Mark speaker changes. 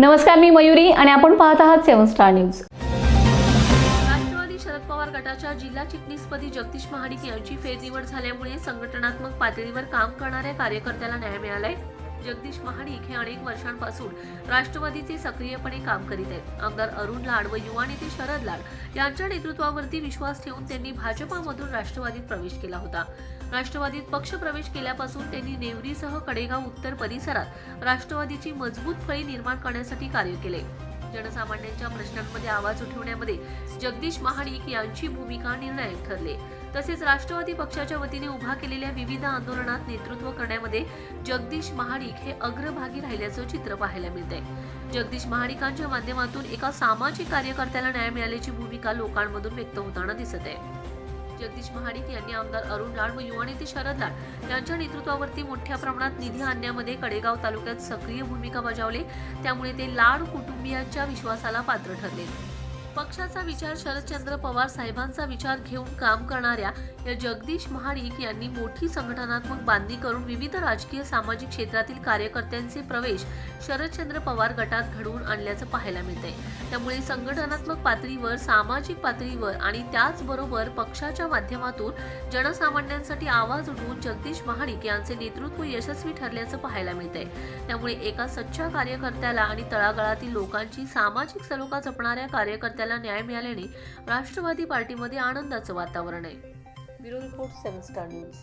Speaker 1: नमस्कार मी मयुरी आणि आपण पाहत आहात seven star news.
Speaker 2: Rashtrawadi Sharad Pawar गटाच्या जिल्हा चिटणीसपदी जगदीश महाडिक यांची फेरनिवड झाल्यामुळे संघटनात्मक पातळीवर काम करणाऱ्या कार्यकर्त्याला न्याय मिळालाय. जगदीश महाडिक हे अनेक वर्षांपासून राष्ट्रवादीचे सक्रियपणे काम करीत आहेत. आमदार अरुण लाड व युवा नेते शरद लाड यांच्या नेतृत्वावरती विश्वास ठेवून त्यांनी भाजपामधून राष्ट्रवादीत प्रवेश केला होता. राष्ट्रवादीत पक्ष प्रवेश केल्यापासून त्यांनी नेवरीसह कडेगाव उत्तर परिसरात राष्ट्रवादीची मजबूत फळी निर्माण करण्यासाठी कार्य केले. जनसामान्यांच्या प्रश्नांमध्ये आवाज उठवण्यामध्ये जगदीश महाडिक यांची भूमिका निर्णायक ठरले. तसेच राष्ट्रवादी पक्षाच्या वतीने उभा केलेल्या विविध आंदोलनात नेतृत्व करण्यामध्ये जगदीश महाडिक हे अग्रभागी राहिल्याचं चित्र पाहायला मिळतंय. जगदीश महाडिकांच्या माध्यमातून एका सामाजिक कार्यकर्त्याला न्याय मिळाल्याची भूमिका लोकांमधून व्यक्त होताना दिसत आहे. जगदीश महाडिक यांनी आमदार अरुण लाड व युवा नेते शरद लाड यांच्या नेतृत्वावरती मोठ्या प्रमाणात निधी आणण्यामध्ये कडेगाव तालुक्यात सक्रिय भूमिका बजावली. त्यामुळे ते लाड कुटुंबियांच्या विश्वासाला पात्र ठरले. पक्षाचा विचार शरदचंद्र पवार साहेबांचा विचार घेऊन काम करणाऱ्या या जगदीश महाडिक यांनी मोठी संघटनात्मक बांधणी करून विविध राजकीय सामाजिक क्षेत्रातील कार्यकर्त्यांचे प्रवेश शरदचंद्र पवार गटात घडवून आणल्याचं पाहायला मिळतंय. त्यामुळे संघटनात्मक पातळीवर सामाजिक पातळीवर आणि त्याचबरोबर पक्षाच्या माध्यमातून जनसामान्यांसाठी आवाज उठवून जगदीश महाडिक यांचे नेतृत्व यशस्वी ठरल्याचं पाहायला मिळतंय. त्यामुळे एका सच्च्या कार्यकर्त्याला आणि तळागाळातील लोकांची सामाजिक सलोखा जपणाऱ्या कार्यकर्त्याला न्याय मिळाल्याने राष्ट्रवादी पार्टीमध्ये आनंदाचं वातावरण आहे. Bureau report seven star news.